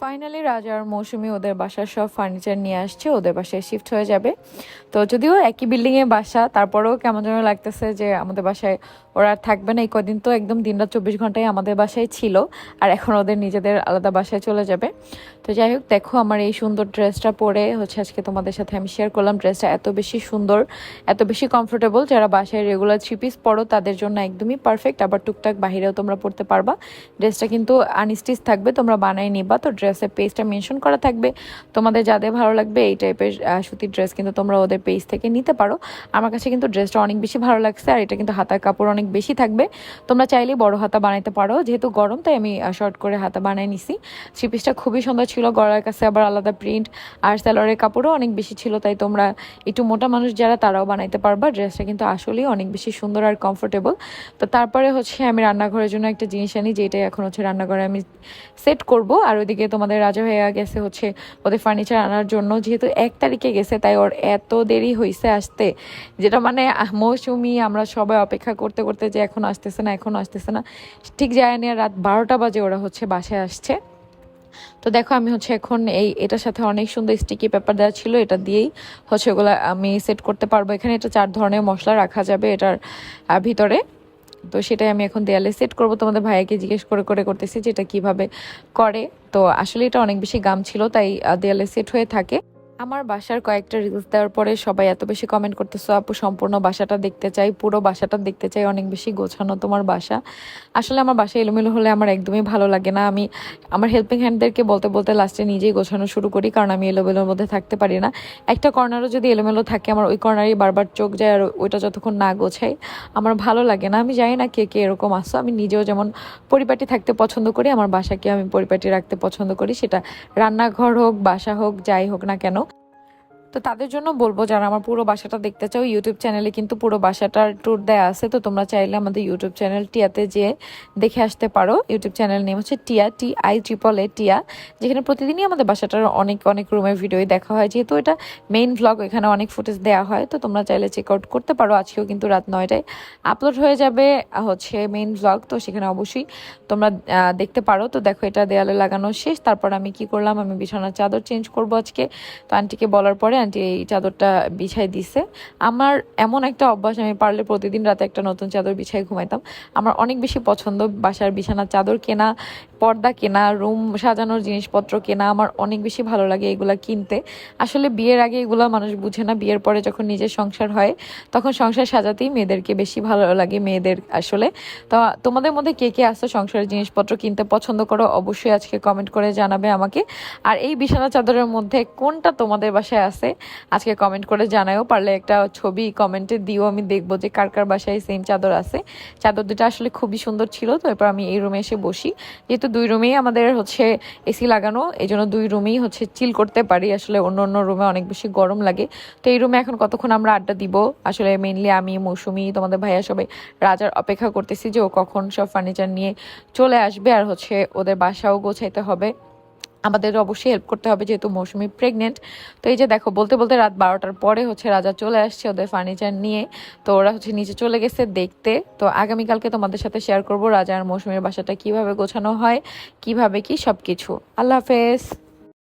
Finally রাজার মৌসুমি ওদের বাসার সব ফার্নিচার নিয়ে আসছে, ওদের বাসায় শিফট হয়ে যাবে। তো যদিও একই বিল্ডিংয়ে বাসা, তারপরেও কেমন যেন লাগতেছে যে আমাদের বাসায় ওরা আর থাকবে না। এই কদিন তো একদম দিন রাত চব্বিশ ঘন্টায় আমাদের বাসায় ছিল আর এখন ওদের নিজেদের আলাদা বাসায় চলে যাবে। তো যাই হোক, দেখো আমার এই সুন্দর ড্রেসটা পরে হচ্ছে আজকে তোমাদের সাথে আমি শেয়ার করলাম। ড্রেসটা এত বেশি সুন্দর, এত বেশি কমফোর্টেবল যারা বাসায় রেগুলার থ্রি পিস পরো, তাদের জন্য একদমই পারফেক্ট আবার টুকটাক বাহিরেও তোমরা পড়তে পারবা। ড্রেসটা কিন্তু আনস্টিচ থাকবে, তোমরা বানাই নিবা। তো ড্রেসের পেজটা মেনশন করা থাকবে। তোমাদের যাদের ভালো লাগবে, এই টাইপের সুতির ড্রেস কিন্তু তোমরা ওদের পেজ থেকে নিতে পারো। আমার কাছে কিন্তু ড্রেসটা অনেক বেশি ভালো লাগছে, আর এটা কিন্তু হাতার কাপড় অনেক বেশি থাকবে। তোমরা চাইলে বড় হাতা বানাইতে পারো। যেহেতু গরম, তাই আমি শর্ট করে হাতা বানিয়ে নিছি। থ্রি পিসটা খুবই সুন্দর ছিল। গলার কাছে আবার আলাদা প্রিন্ট আর স্যালোয়ারের কাপড়ও অনেক বেশি ছিল, তাই তোমরা একটু মোটা মানুষ যারা, তারাও বানাইতে পারবা। ড্রেসটা কিন্তু আসলেই অনেক বেশি সুন্দর আর কমফোর্টেবল তো তারপরে হচ্ছে আমি রান্নাঘরের জন্য একটা জিনিস আনি, যেটাই এখন হচ্ছে রান্নাঘরে আমি সেট করব। আর ওইদিকে তোমাদের রাজা হয়ে গেছে হচ্ছে ওদের ফার্নিচার আনার জন্য। যেহেতু এক তারিখে গেছে, তাই ওর এত দেরি হয়েছে আসতে। যেটা মানে মৌসুমি, আমরা সবাই অপেক্ষা করতে করতে যে এখন আসতেছে না, এখন আসতেছে না। ঠিক যায় না, রাত বারোটা বাজে ওরা হচ্ছে বাসায় আসছে। তো দেখো আমি হচ্ছে এখন এই, এটার সাথে অনেক সুন্দর স্টিকি পেপার দেওয়া ছিল, এটা দিয়েই হচ্ছে ওগুলো আমি সেট করতে পারব। এখানে এটা চার ধরনের মশলা রাখা যাবে এটার ভিতরে। তো সেটাই আমি এখন দেয়ালে সেট করব। তোমাদের ভাইয়াকে জিজ্ঞেস করে করে করতেছি যে এটা কীভাবে করে। তো আসলে এটা অনেক বেশি গাম ছিল, তাই দেয়ালে সেট হয়ে থাকে। আমার বাসার কয়েকটা রিলস দেওয়ার পরে সবাই এত বেশি কমেন্ট করতেছো, আপু, সম্পূর্ণ বাসাটা দেখতে চাই, পুরো বাসাটা দেখতে চাই, অনেক বেশি গোছানো তোমার বাসা। আসলে আমার বাসা এলোমেলো হলে আমার একদমই ভালো লাগে না। আমি আমার হেল্পিং হ্যান্ডদেরকে বলতে বলতে লাস্টে নিজেই গোছানো শুরু করি, কারণ আমি এলোমেলোর মধ্যে থাকতে পারি না। একটা কর্নারও যদি এলোমেলো থাকে, আমার ওই কর্নারই বারবার চোখ যায় আর ওইটা যতক্ষণ না গোছাই, আমার ভালো লাগে না। আমি জানি না কে কে এরকম আসো আমি নিজেও যেমন পরিপাটি থাকতে পছন্দ করি, আমার বাসাকে আমি পরিপাটি রাখতে পছন্দ করি, সেটা রান্নাঘর হোক, বাসা হোক, যাই হোক না কেন তো তাদের জন্য বলব, যারা আমার পুরো বাসাটা দেখতে চাও ইউটিউব চ্যানেলে কিন্তু পুরো বাসাটার ট্যুর দেওয়া আছে, তো তোমরা চাইলে আমাদের ইউটিউব চ্যানেল টিয়াতে যেয়ে দেখে আসতে পারো। ইউটিউব চ্যানেল নেম হচ্ছে টিয়া টি আই ট্রিপল এ টিয়া, যেখানে প্রতিদিনই আমাদের বাসাটার অনেক অনেক রুমের ভিডিওই দেখা হয়। যেহেতু এটা মেইন ভ্লগ এখানে অনেক ফুটেজ দেওয়া হয়, তো তোমরা চাইলে চেক আউট করতে পারো। আজকেও কিন্তু রাত নয়টায় আপলোড হয়ে যাবে হচ্ছে মেইন ভ্লগ তো সেখানে অবশ্যই তোমরা দেখতে পারো। তো দেখো, এটা দেয়ালে লাগানো শেষ। তারপর আমি কি করলাম? আমি বিছানার চাদর চেঞ্জ করব আজকে। তো আন্টিকে বলার পরে আন্টি এই চাদরটা বিছাই দিছে। আমার এমন একটা অভ্যাস, আমি পারলে প্রতিদিন রাতে একটা নতুন চাদর বিছাই ঘুমাইতাম। আমার অনেক বেশি পছন্দ বাসার বিছানার চাদর কেনা, পর্দা কেনা, রুম সাজানোর জিনিসপত্র কেনা, আমার অনেক বেশি ভালো লাগে এগুলো কিনতে। আসলে বিয়ের আগে এগুলো মানুষ বুঝে না, বিয়ের পরে যখন নিজের সংসার হয়, তখন সংসার সাজাতেই মেয়েদেরকে বেশি ভালো লাগে, মেয়েদের আসলে। তো তোমাদের মধ্যে কে কে আসছো সংসারের জিনিসপত্র কিনতে পছন্দ করো, অবশ্যই আজকে কমেন্ট করে জানাবে আমাকে। আর এই বিছানা চাদরের মধ্যে কোনটা তোমাদের বাসায় আছে? আজকে কমেন্ট করে জানাও পারলে একটা ছবি কমেন্টে দিও, আমি দেখব যে কার কার বাসায় সেম চাদর আছে। চাদর দুটো আসলে খুবই সুন্দর ছিল, তো এরপর আমি এই রুমে এসে বসি। যেহেতু দুই রুমেই আমাদের হচ্ছে এসি লাগানো এই জন্য দুই রুমেই হচ্ছে চিল করতে পারি। আসলে অন্য অন্য রুমে অনেক বেশি গরম লাগে। তো এই রুমে এখন কতক্ষণ আমরা আড্ডা দিব? আসলে মেইনলি আমি, মৌসুমি, তোমাদের ভাইয়া সবাই রাজার অপেক্ষা করতেছি যে ও কখন সব ফার্নিচার নিয়ে চলে আসবে, আর হচ্ছে ওদের বাসাও গোছাইতে হবে। আমাদের অবশ্যই হেল্প করতে হবে যেহেতু মৌসুমি প্রেগনেন্ট তো এই যে দেখো, বলতে বলতে রাত বারোটার পরে হচ্ছে রাজা চলে আসছে ওদের ফার্নিচার নিয়ে। তো ওরা হচ্ছে নিচে চলে গেছে দেখতে। তো আগামীকালকে তোমাদের সাথে শেয়ার করব রাজা আর মৌসুমীর বাসাটা কীভাবে গোছানো হয়, কীভাবে কি সব কিছু আল্লাহ হাফেজ।